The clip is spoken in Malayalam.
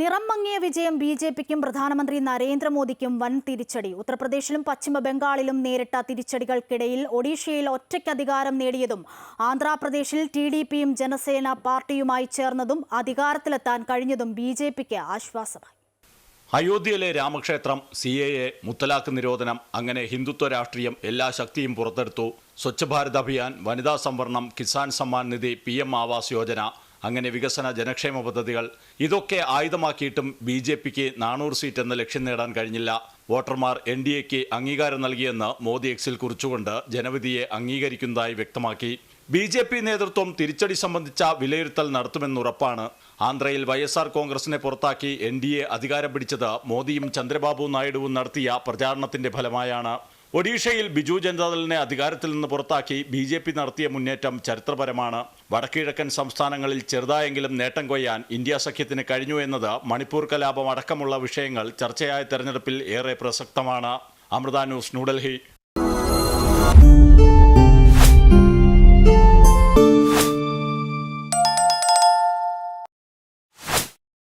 നിറം മങ്ങിയ വിജയം ബി ജെ പിക്കും പ്രധാനമന്ത്രി നരേന്ദ്രമോദിക്കും വൻ തിരിച്ചടി. ഉത്തർപ്രദേശിലും പശ്ചിമ ബംഗാളിലും നേരിട്ട തിരിച്ചടികൾക്കിടയിൽ ഒഡീഷയിൽ ഒറ്റയ്ക്ക് അധികാരം നേടിയതും ആന്ധ്രാപ്രദേശിൽ ടി ഡി പിയും ജനസേന പാർട്ടിയുമായി ചേർന്നതും അധികാരത്തിലെത്താൻ കഴിഞ്ഞതും ബി ജെ പിക്ക് ആശ്വാസമായി. അയോധ്യയിലെ രാമക്ഷേത്രം സി എ എ മുത്തലാഖ് നിരോധനം അങ്ങനെ ഹിന്ദുത്വ രാഷ്ട്രീയം എല്ലാ ശക്തിയും പുറത്തെടുത്തു. സ്വച്ഛ് ഭാരത് അഭിയാൻ വനിതാ സംവരണം കിസാൻ സമ്മാൻ നിധി പി എം ആവാസ് യോജന അങ്ങനെ വികസന ജനക്ഷേമ പദ്ധതികൾ ഇതൊക്കെ ആയുധമാക്കിയിട്ടും ബി ജെ പിക്ക് നാനൂറ് സീറ്റ് എന്ന ലക്ഷ്യം നേടാൻ കഴിഞ്ഞില്ല. വോട്ടർമാർ എൻ ഡി എക്ക് അംഗീകാരം നൽകിയെന്ന് മോദി എക്സിൽ കുറിച്ചുകൊണ്ട് ജനവിധിയെ അംഗീകരിക്കുന്നതായി വ്യക്തമാക്കി. ബി ജെ പി നേതൃത്വം തിരിച്ചടി സംബന്ധിച്ച വിലയിരുത്തൽ നടത്തുമെന്നുറപ്പാണ് ആന്ധ്രയിൽ വൈ എസ് ആർ കോൺഗ്രസിനെ പുറത്താക്കി എൻ ഡി എ അധികാരം പിടിച്ചത് മോദിയും ചന്ദ്രബാബു നായിഡുവും നടത്തിയ പ്രചാരണത്തിന്റെ ഫലമായാണ്. ഒഡീഷയിൽ ബിജു ജനതാദളിനെ അധികാരത്തിൽ നിന്ന് പുറത്താക്കി ബി ജെ പി നടത്തിയ മുന്നേറ്റം ചരിത്രപരമാണ്. വടക്കിഴക്കൻ സംസ്ഥാനങ്ങളിൽ ചെറുതായെങ്കിലും നേട്ടം കൊയ്യാൻ ഇന്ത്യ സഖ്യത്തിന് കഴിഞ്ഞു എന്നത് മണിപ്പൂർ കലാപം അടക്കമുള്ള വിഷയങ്ങൾ ചർച്ചയായ തെരഞ്ഞെടുപ്പിൽ ഏറെ പ്രസക്തമാണ്. അമൃത ന്യൂസ് ന്യൂഡൽഹി.